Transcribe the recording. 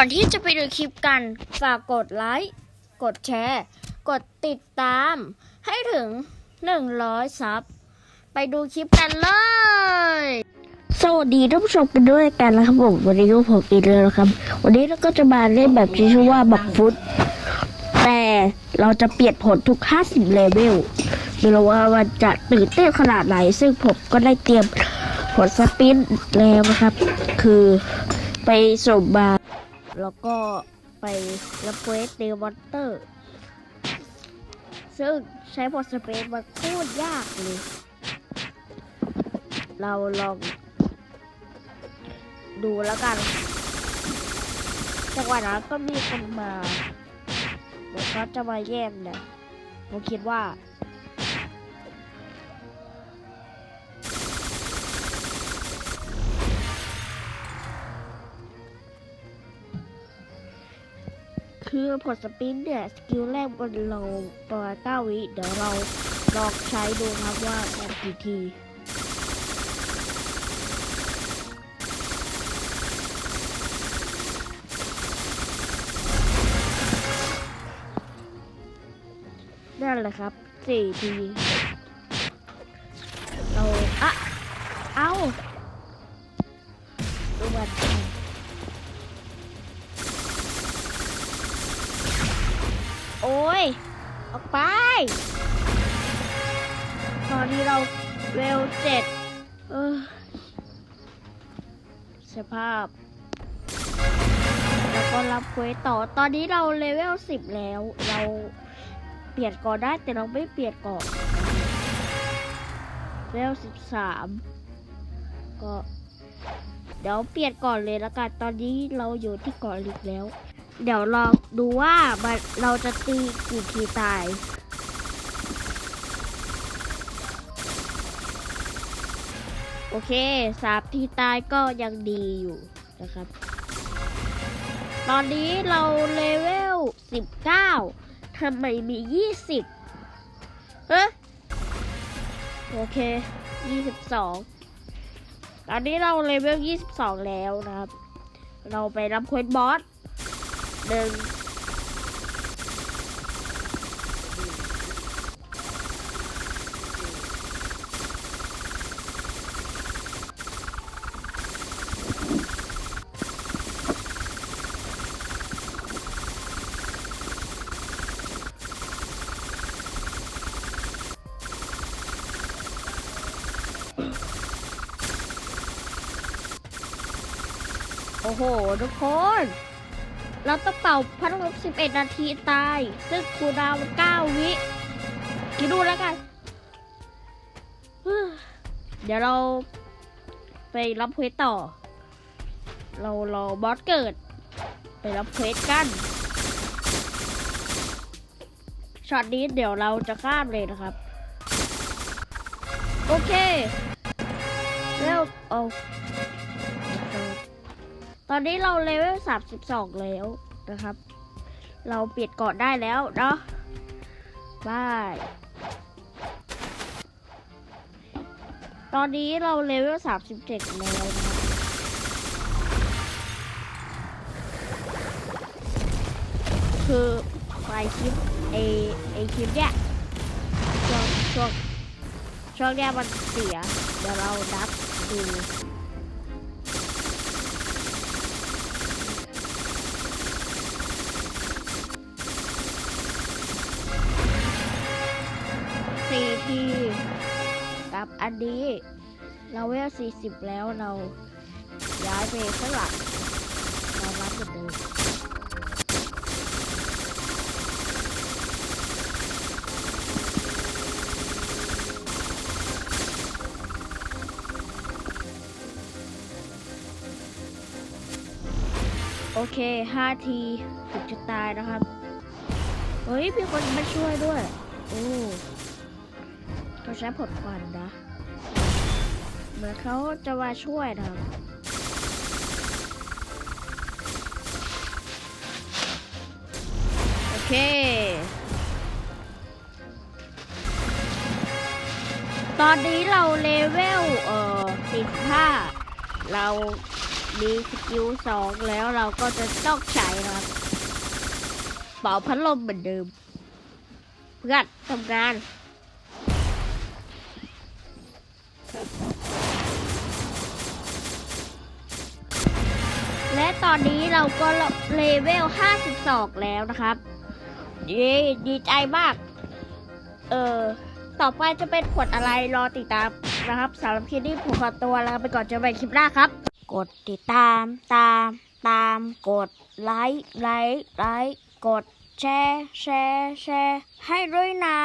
อนที่จะไปดูคลิปกัน ฝากกดไลค์ กดแชร์ กดติดตาม ให้ถึง 100 ซับ ไปดูคลิปกันเลย สวัสดีท่านผู้ชมกันด้วยกันนะครับผม วันนี้ก็ผมอีกแล้วครับ วันนี้เราก็จะมาเล่นแบบที่ชื่อว่าบักฟุต แต่เราจะเปลี่ยนผลทุก 50 เลเวลไม่รู้ว่ามันจะตื่นเต้นขนาดไหน ซึ่งผมก็ได้เตรียมผลสปินแล้วนะครับ คือไปสมมา แล้วก็ไปรับเควสเดวอเตอร์ ซึ่งใช้ผลสเปนมันโคตรยากเลย เราลอง ดูแล้วกัน จังหวะนั้นก็มีคนมา แล้วก็จะมาแย่งนี่ยผมคิดว่า คือผลสปินเนี่ย สกิลแรกมันเราประมาณ9วิ เดี๋ยวเราลองใช้ดูครับว่าแอนกี่ทีนั่นแหละครับสี่ที ออกไป ตอนนี้เราเวลเจ็ดเออสภาพ แล้วก็รับเควสต่อ ตอนนี้เราเลเวลสิบแล้ว เราเปลี่ยนก่อนได้แต่เราไม่เปลี่ยนก่อนเลเวลสิบสามก็ เดี๋ยวเปลี่ยนก่อนเลยละกัน ตอนนี้เราอยู่ที่เกาะลิกแล้ว เดี๋ยวลองดูว่าเราจะตีกี่ทีตาย โอเคสามทีตายก็ยังดีอยู่นะครับ ตอนนี้เราเลเวลสิบเก้าทำไมมียี่สิบเฮ้โอเคยี่สิบสองตอนนี้เราเลเวลยี่สิบสองแล้วนะครับ เราไปรับเควสบอส หนึ่งโอ้โห ทุกคน เราต้องเป่าพัดลม11 นาทีตาย ซึ่งคูดาว9วิคิดดูแล้วกัน เดี๋ยวเราไปรับเควสต่อ เรารอบอสเกิด ไปรับเควสกัน ช็อตนี้เดี๋ยวเราจะข้ามเลยนะครับ โอเคเร็วเอา ตอนนี้เราเลเวล32แล้วนะครับ เราเปลี่ยนเกาะได้แล้วเนาะบายตอนนี้เราเลเวล37แล้วนะคือไฟล์คลิปเอไอคลิปเนี้ยช่วงช่วงช่วงเนี้ยมันเสีย เดี๋ยวเรานับดูับ อันนี้เราเวลสี่สิบแล้วเราย้ายไปข้างหลังเรารับเหมือนเดิมโอเคห้าทีถึงจะตายนะครับ เฮ้ย มีคนมาช่วยด้วย โอ้ เขาใช้ผลควันนะ เหมือนเขาจะมาช่วยนะโอเคตอนนี้เราเลเวลเอ่อ45เรามีสกิลสองแล้วเราก็จะต้องใช้นะครับเป่าพัดลมเหมือนเดิม เพื่อนทำงาน และตอนนี้เราก็เลเวล 52 แล้วนะครับเย้ดีใจมาก เออต่อไปจะเป็นผลอะไรรอติดตามนะครับสำหรับคลิปนี้ผมขอตัวลาไปก่อนเจอกันคลิปหน้าครับ กดติดตามตามตามกดไลค์ไลค์ไลค์กดแชร์แชร์แชร์ให้ด้วยนะ